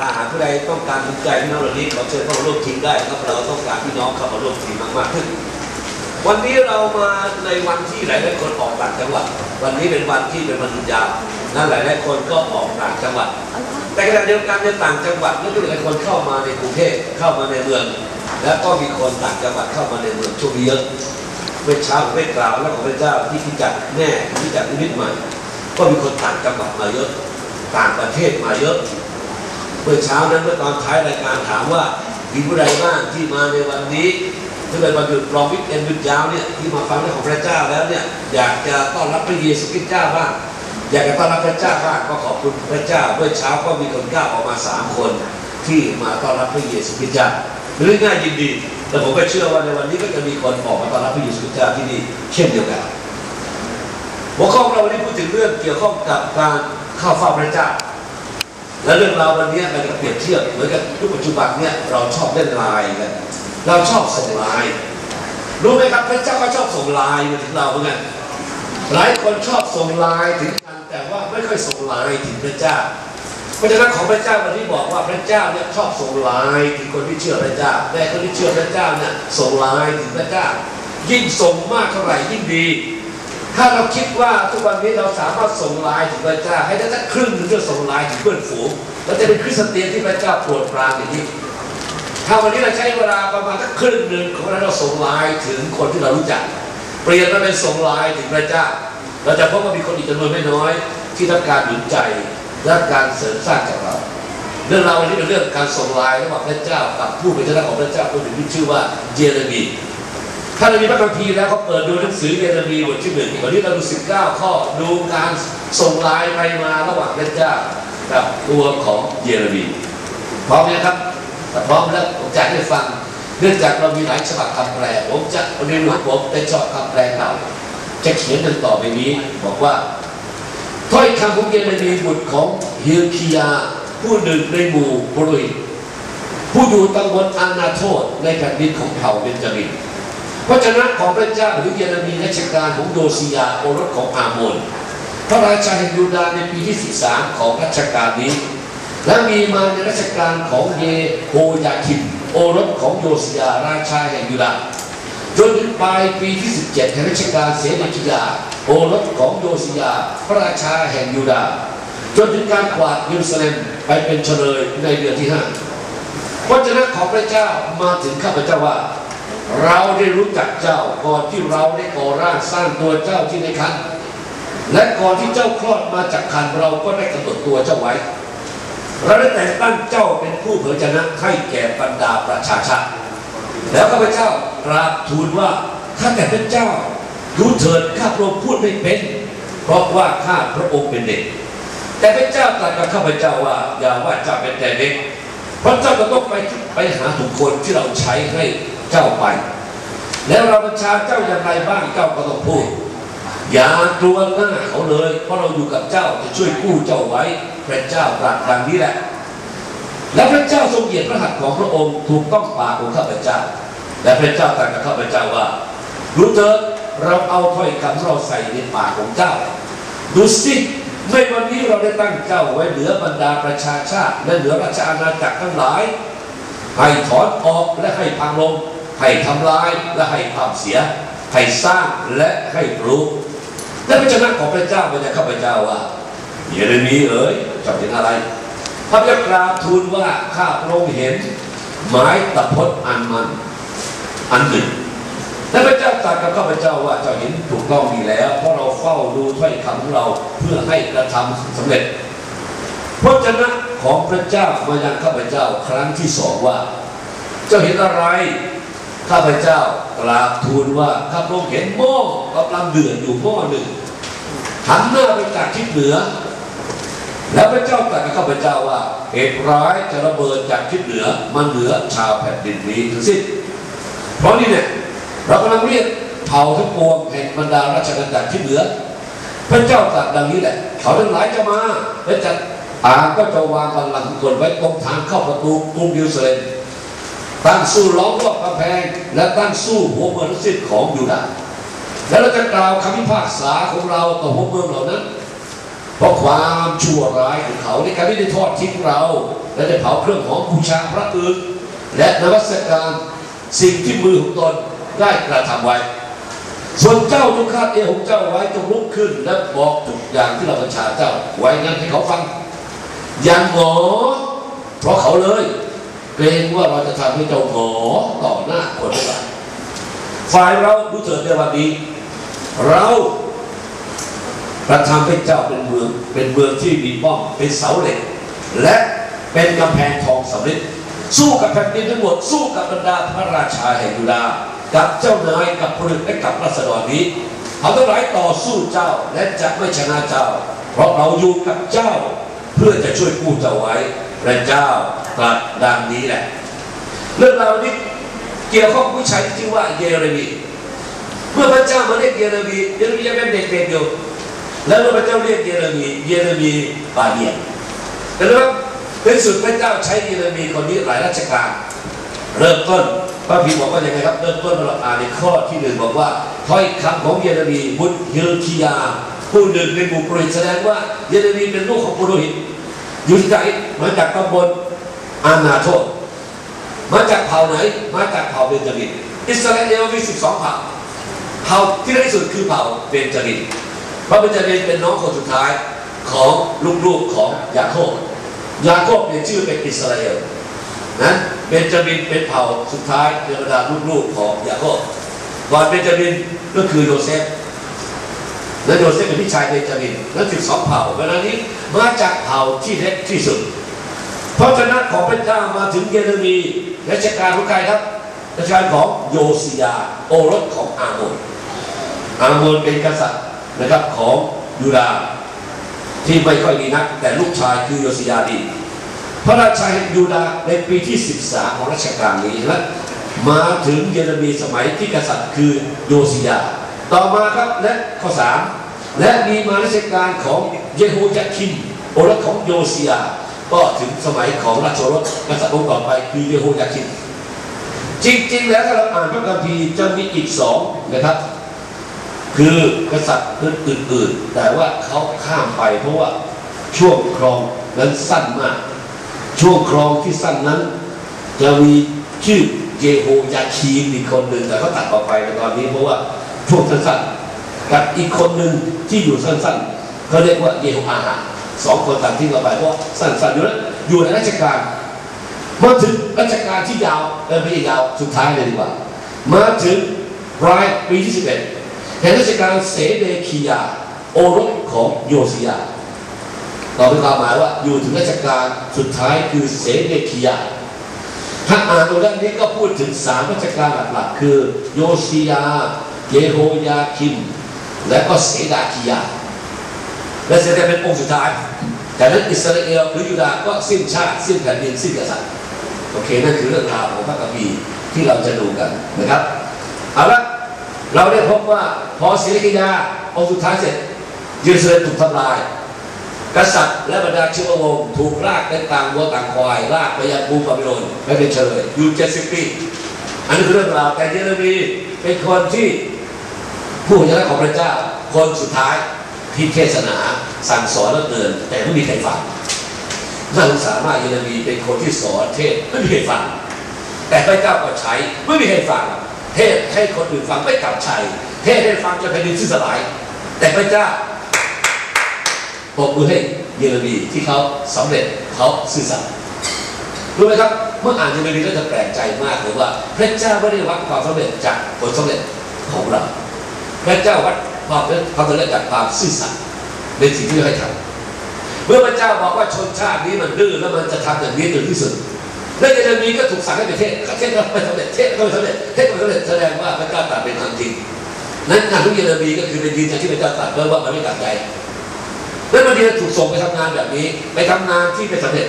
ถ้าหากผู้ใดต้องการสนใจพี่น้องเหล่านี้ขอเชิญเข้ามาร่วมทีมได้ครับเราต้องการพี่น้องเข้ามาร่วมทีมมากๆขึ้นวันนี้เรามาในวันที่หลายๆคนออกต่างจังหวัด วันนี้เป็นวันที่เป็นวันหยุดยาวนั้นหลายๆคนก็ออกต่างจังหวัด แต่ขณะเดียวกันในต่างจังหวัดก็มีหลายคนเข้ามาในกรุงเทพเข้ามาในเมือง แล้วก็มีคนต่างจังหวัดเข้ามาในเมืองช่วงนี้เยอะเมื่อเช้าผมได้กล่าวแล้วของพระเจ้าที่พิจักแน่พิจักนิมิตใหม่ก็มีคนต่างจังหวัดมาเยอะ ต่างประเทศมาเยอะ เมื่อเช้านั้นเมื่อตอนท้ายรายการถามว่ามีผู้ใดบ้างที่มาในวันนี้ที่เป็นวันหยุดรองวิกเอนหยุดยาวเนี่ยที่มาฟังเรื่องของพระเจ้าแล้วเนี่ยอยากจะต้อนรับพระเยซูคริสต์เจ้าบ้างอยากจะต้อนรับพระเจ้าบ้างก็ขอบคุณพระเจ้าเมื่อเช้าก็มีคนกล้าออกมาสามคนที่มาต้อนรับพระเยซูคริสต์เจ้าเรื่องง่ายยินดีแต่ผมก็เชื่อว่าในวันนี้ก็จะมีคนออกมาต้อนรับพระเยซูคริสต์เจ้าที่นี่เช่นเดียวกันหัวข้อของเราวันนี้พูดถึงเรื่องเกี่ยวข้องกับการเข้าเฝ้าพระเจ้า และเรื่องราววันนี้มันจะเปรียบเทียบเหมือนกับยุคปัจจุบันเนี่ยเราชอบเล่นไลน์กันเราชอบส่งไลน์รู้ไหมครับพระเจ้าก็ชอบส่งไลน์มาถึงเราเหมือนกันหลายคนชอบส่งไลน์ถึงกันแต่ว่าไม่ค่อยส่งไลน์ถึงพระเจ้าเพราะฉะนั้นของพระเจ้าวันนี้บอกว่าพระเจ้าเนี่ยชอบส่งไลน์ถึงคนที่เชื่อพระเจ้าแต่คนที่เชื่อพระเจ้าเนี่ยส่งไลน์ถึงพระเจ้า ยิ่งส่งมากเท่าไหร่ยิ่งดี ถ้าเราคิดว่าทุกวันนี้เราสามารถส่งไลน์ถึงพระเจ้าให้ได้สักครึ่งหนึงเพื่อส่งไลน์ถึงเพื่อนฝูงเราจะเป็นคริสเตียนที่พระเจ้าโปรดปรานอย่างนี้ถ้าวันนี้เราใช้เวลาประมาณสักครึ่งหนึ่งของเราส่งไลน์ถึงคนที่เรารู้จัก เปลี่ยนมาเป็นส่งไลน์ถึงพระเจ้า เราจะพบว่ามีคนอีกจำนวนไม่น้อย ที่รับการหนุนใจและการเสริมสร้างจากเราเรื่องราววันนี้เป็นเรื่องการส่งไลน์ระหว่างพระเจ้ากับผู้เป็นเจ้าของพระเจ้าคนหนึ่งที่ชื่อว่าเยเรมี ถ้าเรามีพระคัมภีร์แล้วก็เปิดดูหนังสือเยเรมีบทที่หนึ่งวันนี้เราดูสิบเก้าข้อดูการส่งลน์ไปมาระหว่างพระเจ้ากับตัวของเยเรมีพร้อมไหมครับพร้อมแล้วผมจะให้ฟัง เนื่องจากเรามีหลายฉบับคำแปลผมจะเรียนรู้ผมเป็นชอบคำแปลเก่าจะเขียนดังต่อไปนี้ บอกว่าถ้อยคำของเยเรมีบุตรของเฮียคียา ผู้หนึ่งในหมู่โปรยผู้อยู่ตำบลอานาโทษในแผ่นดินของเผ่าเบนจามิน พระเจ้าของพระเจ้าหรือเยเรมีรัชกาลของโดซียาโอรสของอาโมนพระราชาแห่งยูดาในปีที่ 13 ของรัชกาลนี้ และมีมาในรัชกาลของเยโฮยาคิมโอรสของโยซียาราชาแห่งยูดาจนถึงปลายปีที่ 17แห่งรัชกาลเสนาธิยาโอรสของโยซียาพระราชาแห่งยูดาจนถึงการกวาดเยรูซาเล็มไปเป็นเฉลยในเดือนที่ห้าพระเจ้าของพระเจ้ามาถึงข้าพเจ้าว่า เราได้รู้จักเจ้าก่อนที่เราได้ก่อร่างสร้างตัวเจ้าที่ในคันและก่อนที่เจ้าคลอดมาจากคันเราก็ได้กำหนดตัวเจ้าไว้เราได้แต่งตั้งเจ้าเป็นผู้เผยชนะให้แก่บรรดาประชาชาติแล้วข้าพเจ้ากราบทูลว่าข้าแต่พระเจ้ารู้เถิดข้าพระองค์พูดไม่เป็น เพราะว่าข้าพระองค์เป็นเด็ก แต่พระเจ้าตรัสกับข้าพเจ้าว่าอย่าว่าเจ้าเป็นแต่เด็กเพราะเจ้าจะต้องไปไปหาทุกคนที่เราใช้ให้ เจ้าไป แล้วเราประชาเจ้าอย่างไรบ้างเจ้าก็ต้องพูด อย่ากลัวหน้าเขาเลย เพราะเราอยู่กับเจ้าจะช่วยกู้เจ้าไว้พระเจ้าตรัสดังนี้แหละ แล้วพระเจ้าทรงเหยียดพระหัตถ์ของพระองค์ถูกต้องปากของข้าพเจ้า และพระเจ้าตรัสกับข้าพเจ้าว่ารู้เถิดเราเอาถ้อยคำเราใส่ในปากของเจ้าดูสิในวันนี้เราได้ตั้งเจ้าไว้เหนือบรรดาประชาชาติและเหนือราชอาณาจักรทั้งหลาย ให้ถอนออกและให้พังลง ให้ทำลายและให้ความเสีย ให้สร้างและให้ปลูกและพระเจ้าของพระเจ้ามันจะข้าพเจ้าว่าเยเรมีเอ๋ยจ้าเห็นอะไร พระเจ้ากราบทูลว่าข้าพระองค์เห็นไม้ตะพดอันมัน อันหนึ่งและพระเจ้าตรัสกับข้าพเจ้าว่าเจ้าเห็นถูกต้องดีแล้ว เพราะเราเฝ้าดูถ้อยคำของเราเพื่อให้กระทำสำเร็จพระเจ้าของพระเจ้ามายังข้าพเจ้าครั้งที่สองว่า เจ้าเห็นอะไร ข้าพเจ้ากราบทูลว่าข้าพระองค์เห็นหม้อกำลังเดือดอยู่หม้อหนึ่งหันหน้าไปจากทิศเหนือ แล้วพระเจ้าตรัสกับข้าพเจ้าว่าเหตุร้ายจะระเบิดจากทิศเหนือมาเหนือชาวแผ่นดินนี้ทั้งสิ้นเพราะนี่เนี่ยเรากำลังเรียกเผ่าทั้งปวงแห่งบรรดาราชอาณาจักรที่เหนือ พระเจ้าตรัสดังนี้แหละ เขาทั้งหลายจะมาและจะอาก็จะวางบัลลังก์กฎไว้ตรงทางเข้าประตูกรุงเยรูซาเล็ม ตั้งสู้ล้อมรอบกำแพง และตั้งสู้หัวเมืองทั้งสิ้นของยูดาห์แล้วเราจะกล่าวคำพิพากษาของเราต่อหัวเมืองเหล่านั้น เพราะความชั่วร้ายของเขาในการที่ได้ทอดทิ้งเรา และได้เผาเครื่องหอมบูชาพระอื่น และนวัตการสิ่งที่มือของตนได้กระทำไว้ ส่วนเจ้าจงคาดเอวของเจ้าไว้จงลุกขึ้น และบอกทุกอย่างที่เราบัญชาเจ้าไว้งั้นให้เขาฟังอย่างหงอเพราะเขาเลย เกรงว่าเราจะทำให้เจ้าหอต่อหน้าคนทั้งหลายฝ่ายเราดูเถิดในวันนี้ เราประทำให้เจ้าเป็นเมือง เป็นเมืองที่มีป้อมเป็นเสาเหล็ก และเป็นกำแพงทองสำริดสู้กับแผ่นดินทั้งหมดสู้กับบรรดาพระราชาแห่งยูดากับเจ้านายกับพลและกับรัษฎรนี้เขาทั้งหลายต่อสู้เจ้าและจะไม่ชนะเจ้า เพราะเราอยู่กับเจ้าเพื่อจะช่วยกู้เจ้าไว้ พระเจ้าตรัสดังนี้แหละ เรื่องราวนี้เกี่ยวข้องผู้ชายที่ชื่อว่าเยเรมีเมื่อพระเจ้ามาเรียกเยเรมีเยเรมียังเป็นเด็กๆอยู่แล้วเมื่อพระเจ้าเรียกเยเรมีเยเรมีปาเดียนแต่แล้วในสุดพระเจ้าใช้เยเรมีคนนี้หลายราชการ เริ่มต้นพระพีบอกว่าอยังไงครับ เริ่มต้นเราอ่านในข้อที่หนึ่งบอกว่าถ้อยคำของเยเรมีบุตรเฮลคียาผู้หนึ่งในหมู่ปุโรหิตแสดงว่าเยเรมีเป็นลูกของปุโรหิตอยู่ที่ไหน มาจากตำบลอานาโทษมาจากเผ่าไหน มาจากเผ่าเบนจามินอิสราเอลมี 12 เผ่า เผ่าที่เล็กที่สุดคือเผ่าเบนจามินเพราะเบนจามินเป็นน้องคนสุดท้ายของลูกๆของยาโคบยาโคบเปลี่ยนชื่อเป็นอิสราเอลนะเบนจามินเป็นเผ่าสุดท้ายในบรรดาลูกๆของยาโคบก่อนเบนจามินก็คือโยเซฟและโยเซฟเป็นพี่ชายเบนจามินและ12เผ่าเวลานี้มาจากเผ่าที่เล็กที่สุด พราะฉะนั้นของพระเจ้ามาถึงเยเรมีรัชกาลของใครครับรัชกาลของโยสิยาโอรสของอาโมนอาโมนเป็นกษัตริย์นะครับของยูดาห์ที่ไม่ค่อยดีนัก แต่ลูกชายคือโยสิยาดี พระราชาแห่งยูดาห์ในปีที่ 13 ของรัชกาลนี้และมาถึงเยเรมีสมัยที่กษัตริย์คือโยสิยาต่อมาครับและข้อ 3 และมีมาราชการของเยโฮยาคิมโอรสของโยสิยา ก็ถึงสมัยของราชโอรสกษัตริย์องค์ต่อไปคือเยโฮยาคิมจริง ๆ แล้วถ้าเราอ่านพระคัมภีร์จะมีอีกสองนะครับ คือกษัตริย์อื่นๆ แต่ว่าเขาข้ามไปเพราะว่าช่วงครองนั้นสั้นมาก ช่วงครองที่สั้นนั้น จะมีชื่อเยโฮยาคีมอีกคนหนึ่งแต่เขาตัดออกไปในตอนนี้เพราะว่าช่วงสั้นๆกับอีกคนหนึ่งที่อยู่สั้นๆเขาเรียกว่าเยโฮอาหา สองคนตัดทิ้งออกไปเพราะว่าสั้นๆอยู่นั้นอยู่ในราชการมาถึงรัชกาลที่ยาวเออไม่ใช่ยาวสุดท้ายเลยดีกว่า มาถึงปลายปีที่11แห่งรัชกาลเสเดคียา โอรสของโยซิยาต่อเป็นความหมายว่าอยู่ถึงรัชกาลสุดท้ายคือเสเดคียาถ้าอ่านตรงด้านนี้ก็พูดถึงสามราชการหลักๆ คือโยซิยาเยโฮยาคิม และก็เสดาคียา และเสดาเป็นองค์สุดท้าย แต่นั้นอิสราเอลหรือยูดาห์ก็สิ้นชาติสิ้นแผ่นดินสิ้นกษัตริย์โอเคนั่นคือเรื่องราวของพระคัมภีร์ที่เราจะดูกันนะครับเอาละเราได้พบว่าพอศิริกิยาองค์สุดท้ายเสร็จเยรูซาเล็มถูกทำลาย กษัตริย์และบรรดาเชื้อวงศ์ถูกลากไปต่างวัวต่างควายลากไปยังกรุงบาบิโลนไปเป็นเฉลยอยู่เจ็ดสิบปีอันนี้คือเรื่องราวแต่เยเรมีเป็นคนที่ผู้ยะของพระเจ้าคนสุดท้าย ที่เทศนาสั่งสอนแล้วเกินแต่ไม่มีใครฟังน่าสงสารมากเยเรมีเป็นคนที่สอนเทศไม่มีใครฟังแต่พระเจ้าก็ใช้ไม่มีใครฟัง เทศให้คนอื่นฟังไม่กลับใจเทศให้ฟังจนแผ่นดินสิ้นสลาย แต่พระเจ้าปรบมือให้เยเรมีที่เขาสำเร็จเขาซื่อสัตย์รู้ไหมครับเมื่ออ่านเยเรมีก็จะแปลกใจมากเลยว่า พระเจ้าไม่ได้วัดความสำเร็จจากผลสำเร็จของเรา พระเจ้าวัด ความความสำเร็จจากความซื่อสัตย์ในสิ่งที่เราให้ทำเมื่อพระเจ้าบอกว่าชนชาตินี้มันดื้อแล้วมันจะทำอย่างนี้จนที่สุดและเยเรมีก็ถูกสั่งให้ไปเทศเทศก็ไม่สำเร็จเทศก็ไม่สำเร็จเทศก็ไม่สำเร็จแสดงว่าพระเจ้าตรัสเป็นความจริงนั้นงานของเยเรมีก็คือเป็นยืนยันที่พระเจ้าตรัสด้วยว่ามันไม่ตัดใจแล้วบางทีถูกส่งไปทำงานแบบนี้ไปทำงานที่ไม่สำเร็จ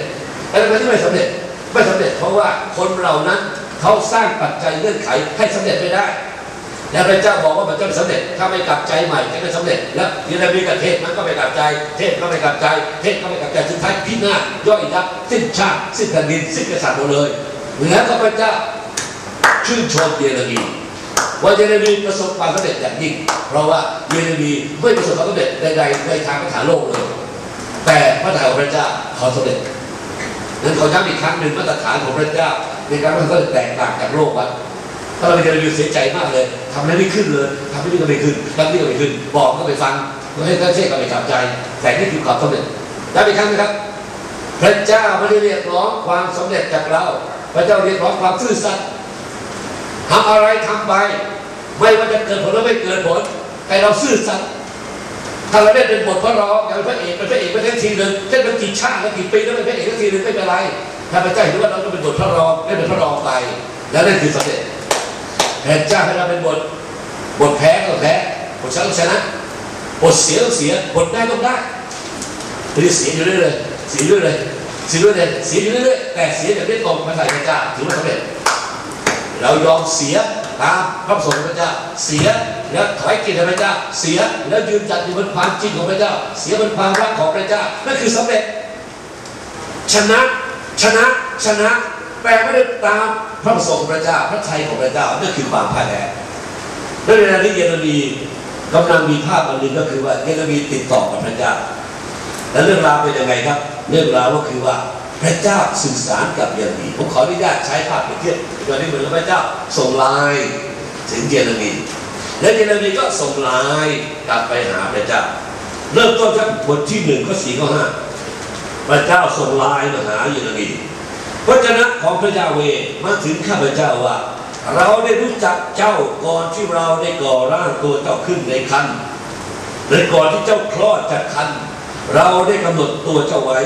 ไอ้ทำงานที่ไม่สำเร็จไม่สำเร็จเพราะว่าคนเรานั้นเขาสร้างปัจจัยเงื่อนไขให้สำเร็จไม่ได้ แล้วพระเจ้าบอกว่ามันจะไม่สำเร็จ ถ้าไม่กลับใจใหม่จะไม่สำเร็จ แล้วเยเรมีกับเทศมันก็ไม่กลับใจ เทศก็ไม่กลับใจ เทศก็ไม่กลับใจสุดท้ายพินาศย่อยยับสิ้นชาติสิ้นแผ่นดินสิ้นกษัตริย์หมดเลย แล้วก็พระเจ้าชื่นชมเยเรมีว่าเยเรมีประสบความสำเร็จอย่างยิ่ง เพราะว่าเยเรมีไม่ประสบความสำเร็จใดๆในทางภาษานโลกเลย แต่พระทัยของพระเจ้าเขาสำเร็จนั้นขอย้ำอีกครั้งหนึ่งมาตรฐานของพระเจ้าในการมันก็แตกต่างจากโลกวัด ถ้าเราไปเรียนเสียใจมากเลยทำอะไรไม่ขึ้นเลยทำไม่นี่ก็ไม่ขึ้นทำนี่ก็ไม่ขึ้น บอกก็ไม่ฟังก็ให้ท่านเชื่อก็ไม่จับใจ แต่นี่คือความสำเร็จย้ำอีกครั้งนะครับ พระเจ้าไม่ได้เรียกร้องความสำเร็จจากเรา พระเจ้าเรียกร้องความซื่อสัตย์ทำอะไรทำไป ไม่ว่าจะเกิดผลหรือไม่เกิดผลแต่เราซื่อสัตย์ถ้าเราได้เป็นบทพระรองอย่างพระเอกเป็นพระเอกไปทั้งทีหนึ่งเช่นเป็นกี่ชาติแล้วกี่ปีแล้วเป็นพระเอกทั้งทีหนึ่งไม่เป็นไรถ้าพระเจ้าเห็นว่าเราต้องเป็นบทพระรองได้เป็นพระรองไป แล้วนั่นคือสำเร็จ พระเจ้าให้เราเป็นบท บทแพ้ก็แพ้บทชนะก็ชนะบทเสียก็เสียบทได้ก็ได้ไม่ได้เสียอยู่เรื่อยๆเสียอยู่เรื่อยๆเสียอยู่เรื่อยๆเสียอยู่เรื่อยๆแต่เสียแบบไม่ตรงมาใส่พระเจ้าถือว่าสำเร็จเรายอมเสียตามพระประสงค์ของพระเจ้าเสียแล้วถอยกิจให้พระเจ้าเสียแล้วยืนจัดอยู่บนความจริงของพระเจ้า เสียบนความรักของพระเจ้านั่นคือสำเร็จ ชนะชนะชนะ แต่ไม่ได้ตามพระสงค์พระเจ้าพระทัยของพระเจ้านั่นคือความพ่ายแพ้และในเวลานี้เยเรมีกำลังมีภาพอันหนึ่งก็คือว่าเยเรมีติดต่อกับพระเจ้าและเรื่องราวเป็นยังไงครับ เรื่องราวก็คือว่าพระเจ้าสื่อสารกับเยเรมีผมขออนุญาตใช้ภาพเปรียบเทียบตอนนี้เหมือนพระเจ้าส่งไลน์ถึงเยเรมีและเยเรมีก็ส่งไลน์กลับไปหาพระเจ้า เริ่มต้นจากบทที่หนึ่งข้อสี่ข้อห้าพระเจ้าส่งไลน์มาหาเยเรมี พระเจ้าของพระเจ้าเวมาถึงข้าพเจ้าว่า เราได้รู้จักเจ้าก่อนที่เราได้ก่อร่างตัวเจ้าขึ้นในคันและก่อนที่เจ้าคลอดจากคันเราได้กำหนดตัวเจ้าไว้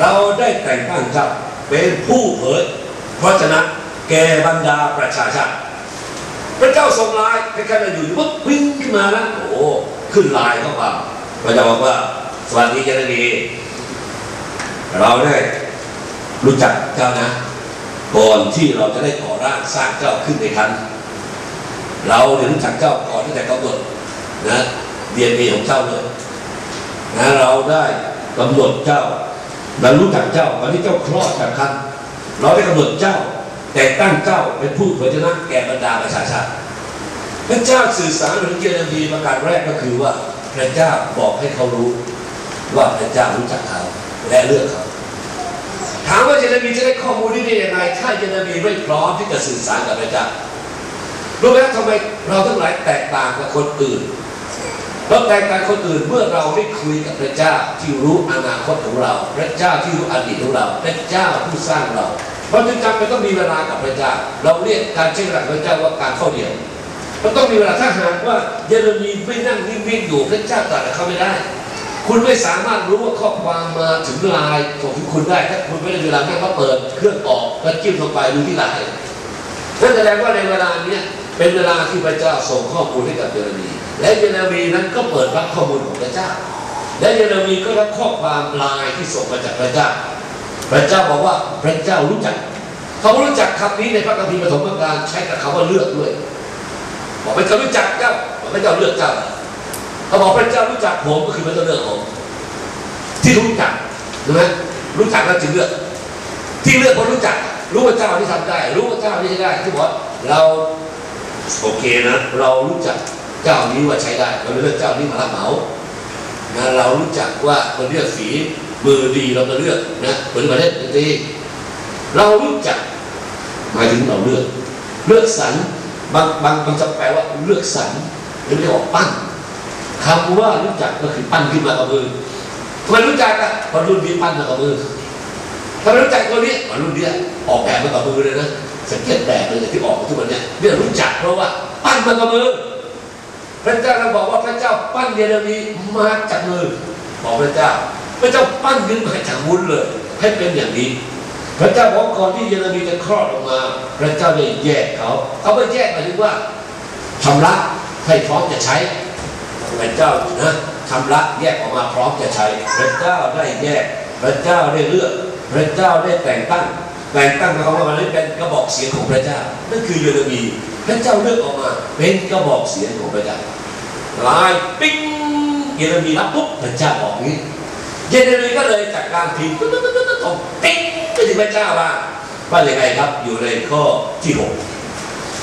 เราได้แต่งตั้งเจ้าเป็นผู้เผยพระฉะนั้นแก่บรรดาประชาชาติพระเจ้าทรงลายใครๆมาอยู่อยู่ปุ๊บวิ่งขึ้นมาแล้วโอ้ขึ้นลายเข้ามาพระเจ้าบอกว่าสวัสดีเจริญดีเราได้ รู้จักเจ้านะ ก่อนที่เราจะได้ก่อร่างสร้างเจ้าขึ้นในคันเราได้รู้จักเจ้าก่อนที่แต่กำหนดนะเดียนเอของเจ้าเลยนะเราได้กำหนดเจ้าเรารู้จักเจ้าตอนที่เจ้าคลอดจากคันเราได้กำหนดเจ้า แต่ตั้งเจ้าเป็นผู้เผยชนะแก่บรรดาประชาชาติพระเจ้าสื่อสารถึงเยเรมีประการแรกก็คือว่าพระเจ้าบอกให้เขารู้ว่าพระเจ้ารู้จักเขาและเลือกเขา ถามว่าเยเรมีจะได้ข้อมูลนี้ได้ยังไง ถ้าเยเรมีไม่พร้อมที่จะสื่อสารกับพระเจ้ารู้ไหมทำไมเราทั้งหลายแตกต่างกับคนอื่นเราแตกต่างคนอื่นเมื่อเราได้คุยกับพระเจ้าที่รู้อนาคตของเรา พระเจ้าที่รู้อดีตของเรา พระเจ้าผู้สร้างเรา เพราะจึงจำเป็นต้องมีเวลากับพระเจ้า เราเรียกการใช้เวลากับพระเจ้าว่าการเข้าเดียวมันต้องมีเวลาถ้าหากว่าเยเรมีไม่นั่งนิ่งๆอยู่พระเจ้าตรัสเขาไม่ได้ คุณไม่สามารถรู้ว่าข้อความมาถึงไลน์ส่งคุณได้ ถ้าคุณไม่ได้เวลาแค่เขาเปิดเครื่องออกแล้วจิ้มลงไปดูที่ไลน์นั่นแสดงว่าในเวลาเนี้ยเป็นเวลาที่พระเจ้าส่งข้อมูลให้กับเยเรมี และเยเรมีนั้นก็เปิดรับข้อมูลของพระเจ้า และเยเรมีก็รับข้อความลน์ที่ส่งมาจากพระเจ้า พระเจ้าบอกว่าพระเจ้ารู้จักเขารู้จักคำนี้ในพระคัมภีร์ปฐมกาลใช้กับคำว่าเลือกด้วย บอกพระเจ้ารู้จักเจ้าบอกพระเจ้าเลือกเจ้า เขาบอกพระเจ้ารู้จักผมก็คือพระเจ้าเลือกผม ที่รู้จักใช่ไหมรู้จักแล้วจึงเลือก ที่เลือกเพราะรู้จัก รู้ว่าเจ้าที่ทำได้ รู้ว่าเจ้าที่ใช้ได้ที่บอกเราโอเคนะ เรารู้จักเจ้านี้ว่าใช้ได้ เราเลือกเจ้านี้มารับเหมานะเรารู้จักว่าคนเลือกฝีมือดีเราก็เลือกนะคนประเทศดีเรารู้จักหมายถึงเราเลือก เลือกสรรบางบางบางจะแปลว่าเลือกสรรหรือเรียกว่าปั้น คำว่ารู้จักก็คือปั้นขึ้นมากับมือทำไมรู้จักอะเพราะรุ่นนี้ปั้นมากับมือทำไมรู้จักตัวนี้เพราะรุ่นนี้ออกแบบมากับมือเลยนะสังเกตแบบเลยที่ออกมาทุกวันเนี้ยเนี่ยรู้จักเพราะว่าปั้นมากับมือพระเจ้าเราบอกว่าพระเจ้าปั้นเยเรมีมาจากมือบอกพระเจ้า พระเจ้าปั้นขึ้นมาจากวุ้นเลย ให้เป็นอย่างนี้ พระเจ้าบอกก่อนที่เยเรมีจะคลอดออกมา พระเจ้าได้แยกเขาเขาไม่แยกหมายถึงว่าชำระให้พร้อมจะใช้ พระเจ้านะชำระแยกออกมาพร้อมจะใช้พระเจ้าได้แยกพระเจ้าได้เลือกพระเจ้าได้แต่งตั้ง แต่งตั้งเขาว่ามันเป็นกระบอกเสียงของพระเจ้านั่นคือเยเรมีพระเจ้าเลือกออกมา เป็นกระบอกเสียงของพระเจ้าลายปิ้งเยเรมีรับปุ๊บพระเจ้าบอกงี้เยเรมีก็เลยจากการพิมพ์ตุ๊ดตุ๊ดตุ๊ดตุ๊ดตุ๊ปิ้งไปถึงพระเจ้าว่าว่าอย่างไรครับอยู่ในข้อที่หก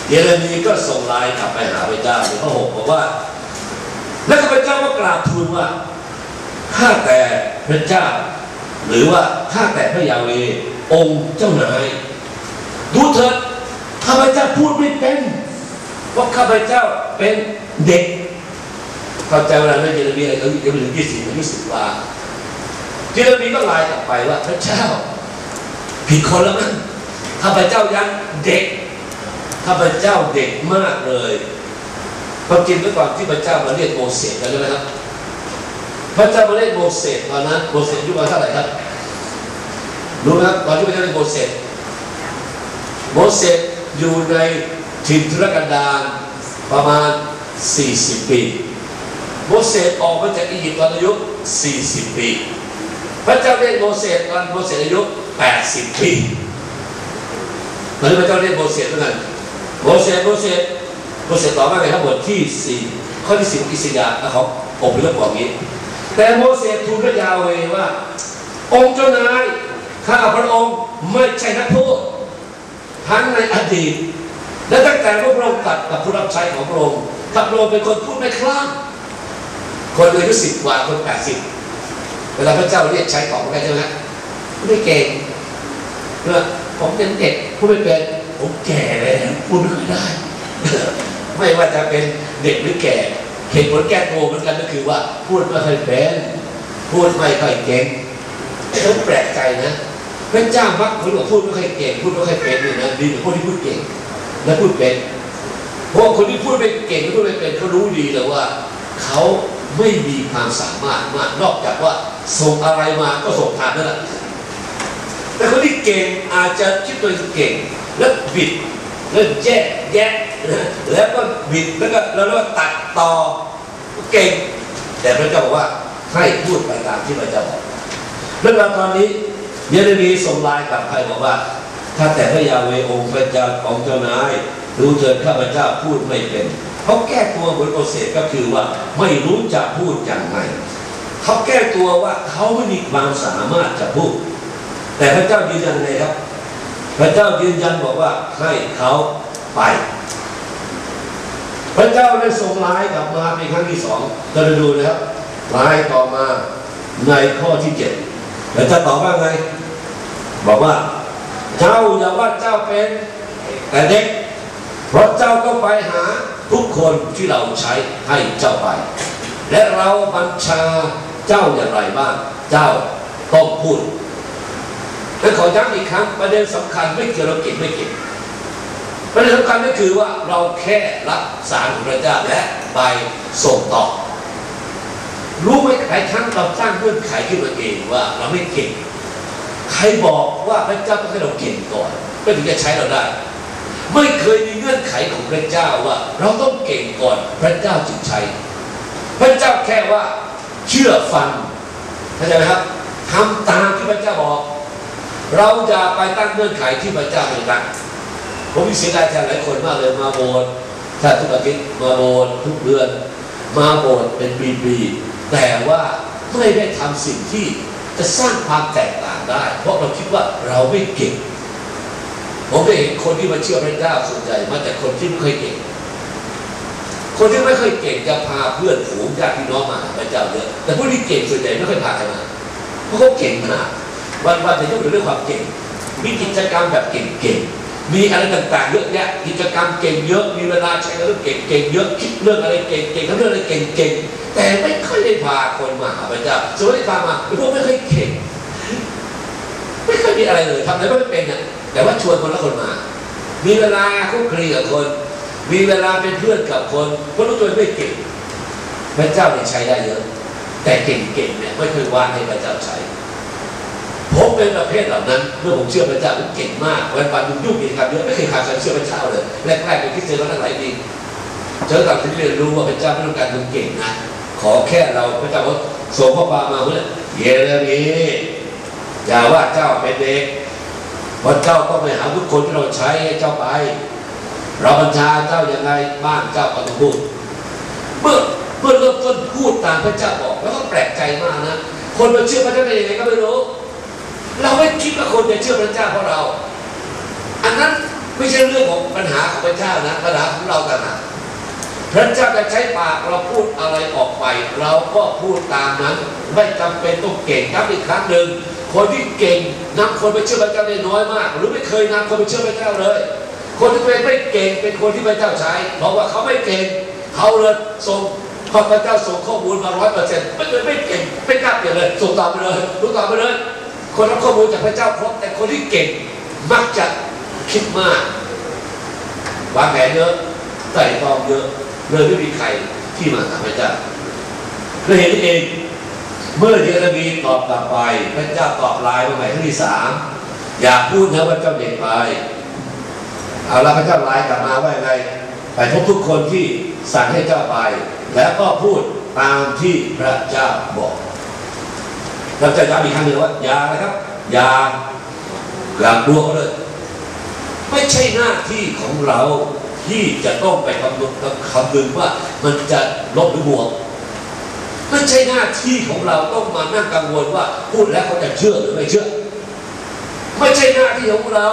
เยเรมีก็ส่งลน์กลับไปหาพระเจ้าในข้อหกบอกว่า แล้วพระเจ้าก็กราบทูลว่าข้าแต่พระเจ้า หรือว่าข้าแต่พระยาเวองค์เจ้านายดูเถิดข้าพเจ้าพูดไม่เป็นเพราข้าพเจ้าเป็นเด็กเข้าใจเวลานั้นเยเรมีอะไรเขายังไม่ถึงยี่สิบอายุสิบกว่าเยเรมีก็ไลน์กลับไปว่าพระเจ้า ผิดคนแล้วมั้งข้าพเจ้ายังเด็กข้าพเจ้าเด็กมากเลย ความจริงเมื่อก่อนที่พระเจ้ามาเรียกโมเสสกันใช่ไหมครับพระเจ้ามาเรียกโมเสสตอนนั้นโมเสสอายุประมาณเท่าไหร่ครับรู้ไหมครับตอนที่พระเจ้าเรียกโมเสสโมเสสอยู่ในถิ่นทุรกันดารประมาณ 40 ปีโมเสสออกมาจากอียิปต์ตอนอายุ 40 ปี พระเจ้าเรียกโมเสสตอนโมเสสอายุ 80 ปีตอนนี้พระเจ้าเรียกโมเสสเหมือนกันโมเสสโมเสส โมเสสตอบว่าไงครับบทที่ 4 ข้อที่10อิสยาห์นะครับผมเลือกบอกงนี้ แต่โมเสสทูลพระยาเวว่า องค์เจ้านายข้าพระองค์ไม่ใช่นักโทษทั้งในอดีต และตั้งแต่พระองค์ตัดกับผู้รับใช้ของพระองค์ข้าพระองค์เป็นคนพูดไม่คล่องคนอายุสิบกว่าคนแปดสิบเวลาพระเจ้าเรียกใช้ของกันใช่ไหมพูดไม่เก่งเพื่อผมยังเด็กพูดไม่เป็นผมแก่แล้วพูดไม่ค่อยได้ ไม่ว่าจะเป็นเด็กหรือแก่เหตุผลแก้ตัวเหมือนกันก็คือว่าพูดไม่ค่อยเป็นพูดไม่ค่อยเก่งฉันแปลกใจนะพระเจ้ามักคนบอกพูดไม่ค่อยเก่งพูดไม่ค่อยเป็นเนี่ยนะดีกว่าคนที่พูดเก่งและพูดเป็นเพราะคนที่พูดไม่เก่งและพูดไม่เป็นเขารู้ดีเลยว่าเขาไม่มีความสามารถมากนอกจากว่าส่งอะไรมาก็ส่งทานนั่นแหละแต่คนที่เก่งอาจจะคิดตัวเองเก่ง แล้วบิดแล้วแยกแยะ แล้วก็บิดแล้วก็แล้วก็ตัดต่อเก่ง แต่พระเจ้าบอกว่าให้พูดไปตามที่พระเจ้าบอกเรื่องราวตอนนี้เยเรมีส่งไลน์กลับใครบอกว่า ถ้าแต่พระยาเวองค์พระเจ้าของเจ้านายรู้เถิดข้าพเจ้าพูดไม่เป็นเขาแก้ตัวเหมือนโอเสสก็คือว่าไม่รู้จะพูดอย่างไรเขาแก้ตัวว่าเขาไม่มีความสามารถจะพูด แต่พระเจ้ายืนยันไงครับ พระเจ้ายืนยันบอกว่าให้เขาไป พระเจ้าได้ส่งไลน์กลับมาเป็นครั้งที่สองเราจะดูนะครับไลน์ต่อมาในข้อที่เจ็ดแล้วจะตอบว่าไง บอกว่า เจ้าอย่าว่าเจ้าเป็นแต่เด็ก เพราะเจ้าก็ไปหาทุกคนที่เราใช้ให้เจ้าไป และเราบัญชาเจ้าอย่างไรบ้าง เจ้าต้องพูดและขอย้ำอีกครั้งประเด็นสำคัญไม่เกี่ยวเราเก่งไม่เก่ง ประเด็นสำคัญก็คือว่าเราแค่รับสารของพระเจ้าและไปส่งต่อ รู้ไหมหลายครั้งเราสร้างเงื่อนไขขึ้นมาเองว่าเราไม่เก่ง ใครบอกว่าพระเจ้าต้องให้เราเก่งก่อนเพื่อถึงจะใช้เราได้ ไม่เคยมีเงื่อนไขของพระเจ้าว่า เราต้องเก่งก่อน พระเจ้าจึงใช้ พระเจ้าแค่ว่าเชื่อฟังเข้าใจไหมครับทำตามที่พระเจ้าบอก เราจะไปตั้งเงื่อนไขที่พระเจ้าไม่ตั้ง ผมมีเสียดายแทนหลายคนมากเลยมาโบสถ์ถ้าทุกอาทิตย์มาโบสถ์ทุกเดือน มาโบสถ์เป็นปีๆแต่ว่าไม่ได้ทำสิ่งที่จะสร้างความแตกต่างได้ เพราะเราคิดว่าเราไม่เก่ง ผมได้เห็นคนที่มาเชื่อพระเจ้าส่วนใหญ่มาจากคนที่ไม่เคยเก่ง คนที่ไม่เคยเก่งจะพาเพื่อนฝูงญาติพี่น้องมาพระเจ้าเยอะแต่ผู้ที่เก่งส่วนใหญ่ไม่เคยพาใครมาเพราะเขาเก่งมากวันวันจะยุ่งเรื่องความเก่งมีกิจกรรมแบบเก่งๆ มีอะไรต่างๆเยอะแยะกิจกรรมเก่งเยอะ มีเวลาใช้เรื่องเก่งๆเยอะคิดเรื่องอะไรเก่งๆทำเรื่องอะไรเก่งๆแต่ไม่ค่อยได้พาคนมาหาพระเจ้าส่วนที่พามาพวกไม่ค่อยเก่งไม่เคยมีอะไรเลยทำอะไรไม่เป็นอะแต่ว่าชวนคนละคนมา มีเวลาคุกคีกับคน มีเวลาเป็นเพื่อนกับคนเพราะรู้ตัวไม่เก่งพระเจ้าเนี่ยใช้ได้เยอะแต่เก่งๆเนี่ยไม่เคยวางให้พระเจ้าใช้ ผมเป็นประเภทเหล่านั้น เมื่อผมเชื่อพระเจ้าผมเก่งมากวันวันยุ่งกิจกรรมเยอะไม่เคยขาดการเชื่อพระเจ้าเลยแรกๆเป็นคริสเตียนมาตั้งหลายปีจนกลับถึงเรียนรู้ว่าพระเจ้าไม่ต้องการคนเก่งนะขอแค่เราพระเจ้าว่าส่งข้อความมาเมื่อเยเรมีอย่าว่าเจ้าเป็นเด็กเพราะเจ้าก็ไปหาทุกคนที่เราใช้ให้เจ้าไป เราบัญชาเจ้ายังไงบ้างเจ้าก็ต้องพูดเมื่อเมื่อเริ่มต้นพูดตามพระเจ้าบอก แล้วก็แปลกใจมากนะ คนมาเชื่อพระเจ้าได้ยังไงก็ไม่รู้ เราไม่คิดว่าคนจะเชื่อพระเจ้าเพราะเรา อันนั้นไม่ใช่เรื่องของปัญหาของพระเจ้านะปัญหาของเราต่างหากพระเจ้าจะใช้ปากเราพูดอะไรออกไป เราก็พูดตามนั้น ไม่จำเป็นต้องเก่งครับอีกครั้งหนึ่งคนที่เก่งนำคนไปเชื่อพระเจ้าได้น้อยมาก หรือไม่เคยนำคนไปเชื่อพระเจ้าเลย คนที่เป็นไม่เก่งเป็นคนที่พระเจ้าใช้เพราะว่าเขาไม่เก่งเขาเลยส่งพระเจ้าส่งข้อมูลมาร้อยเปอร์เซ็นต์ไม่เลยไม่เก่งไม่กล้าเปลี่ยนเลยส่งต่อไปเลยรู้ต่อไปเลย คนรับข้อมูลจากพระเจ้าครบแต่คนที่เก่งมักจะคิดมากวางแผนเยอะไต่ตองเยอะเลยไม่มีใครที่มาหาพระเจ้าเราเห็นเองเมื่อเยเรมีตอบกลับไป พระเจ้าตอบลน์มาใหม่ครั้งที่สามอย่าพูดนะว่าเจ้าเด็กไปเอาละพระเจ้าไลน์กลับมาว่ายังไงไปพบทุกคนที่สั่งให้เจ้าไป แล้วก็พูดตามที่พระเจ้าบอก เราจะย้ำอีกครั้งหนึ่งว่าอย่านะครับ อย่าอย่ากลัวเขาเลย ไม่ใช่หน้าที่ของเราที่จะต้องไปคำนึงคำนึงว่ามันจะลบหรือบวกไม่ใช่หน้าที่ของเราต้องมานั่งกังวลว่าพูดแล้วเขาจะเชื่อหรือไม่เชื่อ ไม่ใช่หน้าที่ของเรา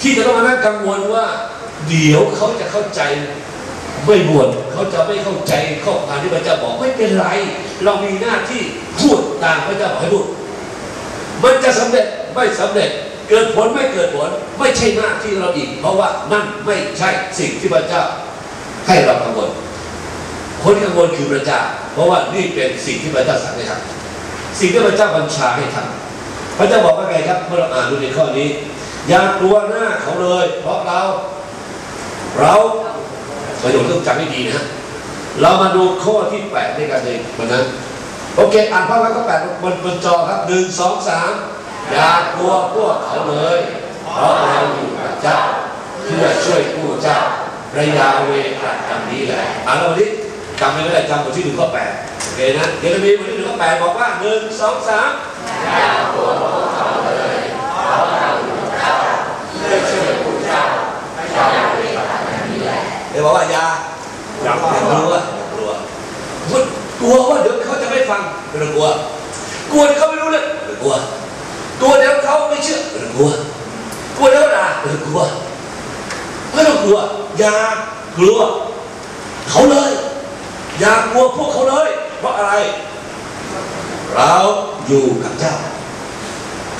ที่จะต้องมานั่งกังวลว่า เดี๋ยวเขาจะเข้าใจ ไม่บวชเขาจะไม่เข้าใจข้อความที่พระเจ้าบอกไม่เป็นไร เรามีหน้าที่พูดตามพระเจ้าบอกให้พูดมันจะสำเร็จไม่สำเร็จ เกิดผลไม่เกิดผลไม่ใช่หน้าที่เราอีก เพราะว่านั่นไม่ใช่สิ่งที่พระเจ้าให้เรากังวลคนที่กังวลคือพระเจ้า เพราะว่านี่เป็นสิ่งที่พระเจ้าสั่งให้ทำสิ่งที่พระเจ้าบัญชาให้ทำพระเจ้าบอกว่าไงครับเมื่อเราอ่านดูในข้อนี้ อย่ากลัวหน้าเขาเลย เพราะเรา เรา ประโยชน์ต้องจำให้ดีนะเรามาดูข้อที่แปดด้วยกันเองวันนั้นโอเค อ่านพระวันก็แปดบนบนจอครับหนึ่งสองสามอย่ากลัวพวกเขาเลยเพราะเราอยู่กับเจ้าเพื่อช่วยผู้เจ้าระยาเวตรัสคำนี้แหละอ่านแล้ววันนี้จำไม่ได้จำบทที่หนึ่งข้อแปดโอเคนะเดี๋ยวจะมีบทที่หนึ่งข้อแปดบอกว่าหนึ่งสองสามเดี๋ยวบอกว่าอย่า อย่ากลัวอย่ากลัวมันกลัวว่าเดี๋ยวเขาจะไม่ฟังไม่ต้องกลัว กลัวเดี๋ยวเขาไม่รู้เรื่องไม่ต้องกลัว กลัวเดี๋ยวเขาไม่เชื่อไม่ต้องกลัว กลัวเดี๋ยวด่าไม่ต้องกลัวไม่ต้องกลัว อย่ากลัว เขาเลย อย่ากลัวพวกเขาเลย เพราะอะไร เราอยู่กับเจ้า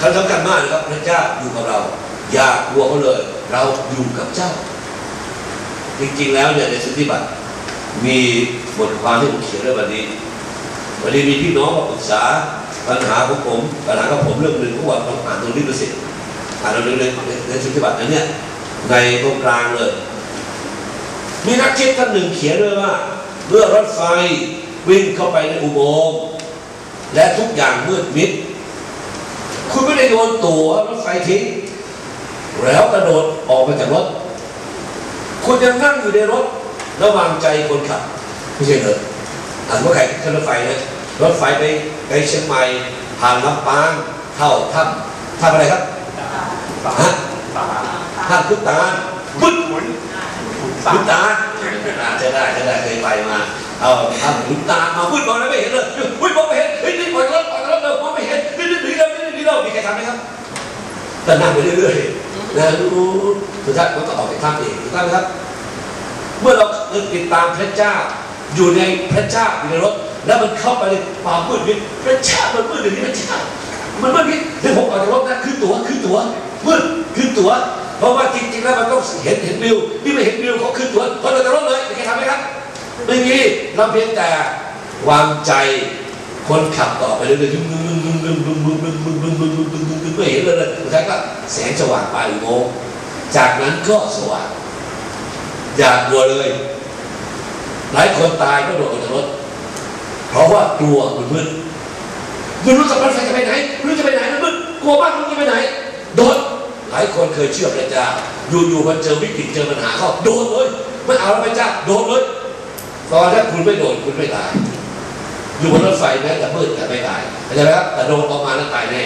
คำสำคัญมากนะครับพระเจ้าอยู่กับเรา อย่ากลัวเขาเลย เราอยู่กับเจ้า จริงๆแล้วเนี่ยในสุทธิบัตรมีบทความที่ผมเขียนเรื่องวันนี้วันนี้มีพี่น้องมาปรึกษาปัญหาของผมปัญหาของผมเรื่องหนึ่งเขาบอกต้องอ่านตรงนี้ดูสิอ่านตรงนี้เลยในสุทธิบัตรนั้นเนี่ยในตรงกลางเลยมีนักคิดท่านหนึ่งเขียนเลยว่าเมื่อรถไฟวิ่งเข้าไปในอุโมงค์และทุกอย่างมืดมิด คุณไม่ได้โยนตั๋วรถไฟทิ้งแล้วกระโดดออกมาจากรถ คุณยังนั่งอยู่ในรถ ระวางใจคนขับ ไม่ใช่เหรออ่านว่าใครขึ้นรถไฟนะรถไฟไปไปเชียงใหม่ผ่านลำปางเข้าถ้ำถ้ำอะไรครับฮะถ้ำพุตานมึดพุตานอ่าใช่ได้ใช่ได้เคยไปมาเอาถ้ำพุตามามืดมองไม่เห็นเลยมืดมองไม่เห็นเฮ้ยนี่ปล่อยรถปล่อยรถเลยมองไม่เห็นนี่นี่หนีเรานี่นี่เรามีใครทำไหมครับแต่นั่งไปเรื่อยๆ นะรู้สุดท้ายมันก็ออกจากถ้ำเองถูกต้องไหมครับ เมื่อเราติดตามพระเจ้า อยู่ในพระเจ้าอยู่ในรถ แล้วมันเข้าไปในความมืดมิดพระเจ้ามันมืดอย่างนี้พระเจ้ามันมืดมิดเดี๋ยวผมออกจากรถนะคือตัวคือตัวมืดคือตัวเพราะว่าจริงๆแล้วมันต้องเห็นเห็นวิวนี่ไม่เห็นวิวเขาคือตัวเพราะเราจะรถเลยมีใครทำไหมครับไม่มีเราเพียงแต่วางใจ คนขับต่อไปเรื่อยๆดึงดึงดึงดึงดึงดึงดึงดึงดึงดึงดึงดึงดึงดึงไม่เห็นเลยเลยสุดท้ายก็แสงสว่างปลายอุโมงค์จากนั้นก็สว่างอย่ากลัวเลย หลายคนตายก็โดดออกจากรถ เพราะว่ากลัวมันมืดไม่รู้สักวันไฟจะไปไหนไม่รู้จะไปไหนมันมืดกลัวมากไม่รู้จะไปไหนโดดหลายคนเคยเชื่อพระเจ้าอยู่ๆมันเจอวิกฤตเจอปัญหาเข้าโดดเลยไม่เอาแล้วพระเจ้าโดดเลยตอนถ้าคุณไม่โดดคุณไม่ตาย อยู่บนรถไฟแม้แต่มืดแต่ไม่ตายเข้าใจไหมครับแต่โดดออกมาแล้วตายแน่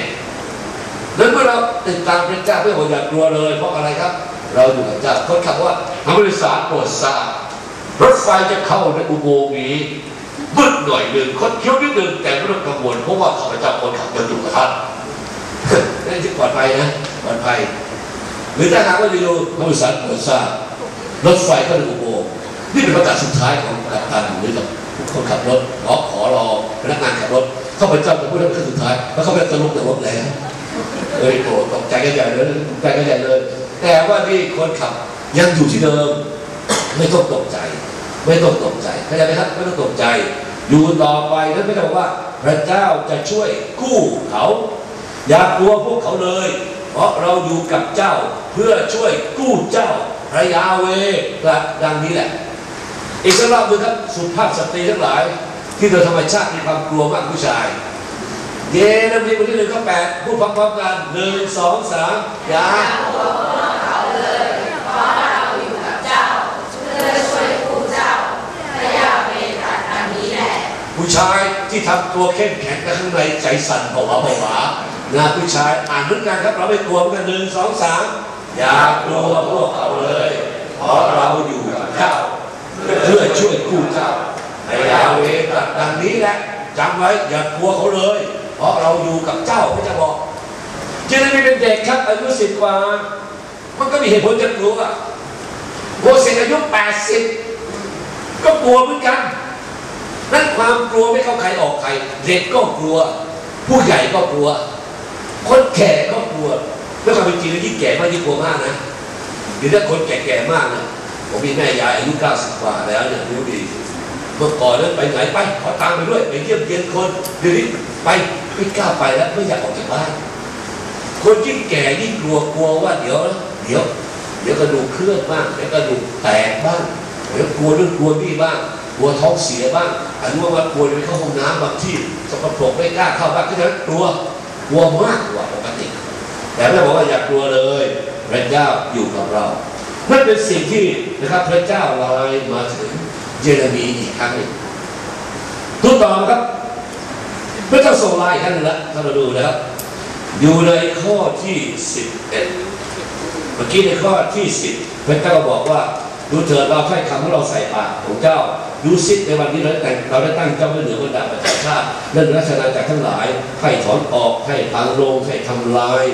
นั้นเมื่อเราติดตามพระเจ้าไม่ควรอย่ากลัวเลย เพราะอะไรครับ เราอยู่กับเจ้าคนขับว่าทางบริษัทโปรดทราบรถไฟจะเข้าในอุโมงค์นี้มืดหน่อยหนึ่งคดเคี้ยวนิดหนึ่งแต่ไม่ต้องกังวลเพราะว่าข้าพเจ้าคนขับจะอยู่กับท่านนั่นที่ปลอดภัยนะปลอดภัยหรือถ้าหากว่าอยู่ทางบริษัทโปรดทราบรถไฟเข้าในอุโมงค์นี่เป็นประกาศสุดท้ายของกัปตันหรือกับ คนขับรถขอขอรอพนักงานขับรถ เข้าพเจ้าจะพูดเรื่องขั้นสุดท้าย แล้วเขาพเจ้าจะลุกจากรถแล้วเอ้ยโกรธตกใจกันใหญ่เลยตกใจกันใหญ่เลย แต่ว่านี่คนขับยังอยู่ที่เดิม ไม่ต้องตกใจ ไม่ต้องตกใจเข้าใจไหมครับไม่ต้องตกใจอยู่ต่อไปนั้นไม่ต้องบอกว่า พระเจ้าจะช่วยกู้เขา อย่ากลัวพวกเขาเลย เพราะเราอยู่กับเจ้าเพื่อช่วยกู้เจ้าพระยาเวกระดังนี้แหละ อีกสักรอบหนึงครับสุภาพสตรีทั้งหลาย ที่โดยธรรมชาติมีความกลัวมากผู้ชาย เยเรมีบทที่หนึ่งข้อแปดพูดพร้อมๆกันหนึ่งสองสามอย่าผู้ชายที่ทำตัวเข้มแข็งแต่ข้างในใจสั่นผวาผวานะผู้ชายอ่านเหมือนกันครับเราไม่กลัวเหมือนกันหนึ่งสองสามอย่ากลัวพวกเขาเลย เพราะเราอยู่กับเจ้า เพื่อช่วยกู้เจ้าในยาเวตรัสดังนี้แหละจำไว้อย่ากลัวเขาเลย เพราะเราอยู่กับเจ้าพระเจ้าบอกเจเรมีเป็นเด็กครับอายุสิบกว่า มันก็มีเหตุผลจะกลัวโมเสสอายุแปดสิบก็กลัวเหมือนกัน นั่นความกลัวไม่เข้าใครออกใคร เด็กก็กลัว ผู้ใหญ่ก็กลัว คนแก่ก็กลัว แล้วความเป็นจริงแล้วยิ่งแก่มากยิ่งกลัวมากนะหรือถ้าคนแก่ๆมากนะ ผมมีแม่ยายอายุ90กว่าแล้วเนี่ยรู้ดีเมื่อก่อนนั้นไปไหนไปขอตังค์ไปด้วยไปเยี่ยมเยียนคนเดี๋ยวนี้ไปไม่กล้าไปแล้วไม่อยากออกจากบ้านคนยิ่งแก่ยิ่งกลัวกลัวว่าเดี๋ยวเดี๋ยวเดี๋ยวกระดูกเคลื่อนบ้างเดี๋ยวกระดูกแตกบ้างเดี๋ยวกลัวเรื่องกลัวนี่บ้างกลัวท้องเสียบ้างอันนี้ว่ากลัวไปเข้าห้องน้ำบางที่สกปรกไม่กล้าเข้าบ้านก็ฉะนั้นกลัวกลัวมากกว่าปกติแต่แม่บอกว่าอย่ากลัวเลยพระเจ้าอยู่กับเรา นั่นเป็นสิ่งที่นะครับพระเจ้าลน์มาถึงเยเรมีอีกครั้งหนึ่งทุกตอนครับพระเจ้าส่งลน์อีกครั้งหนึงแล้วถ้าเราดูนะครับอยู่ในข้อที่สิบเอ็ดเมื่อกี้ในข้อที่สิบพระเจ้าบอกว่าดูเถิดเราถ้อยคำของเราใส่ปากของเจ้าดูซิในวันนี้เราได้แต่งเราได้ตั้งเจ้าไว้เหนือบรรดาประชาชาติและเหนือราชนาจักรทั้งหลายให้ถอนออกให้พังลงให้ทำลาย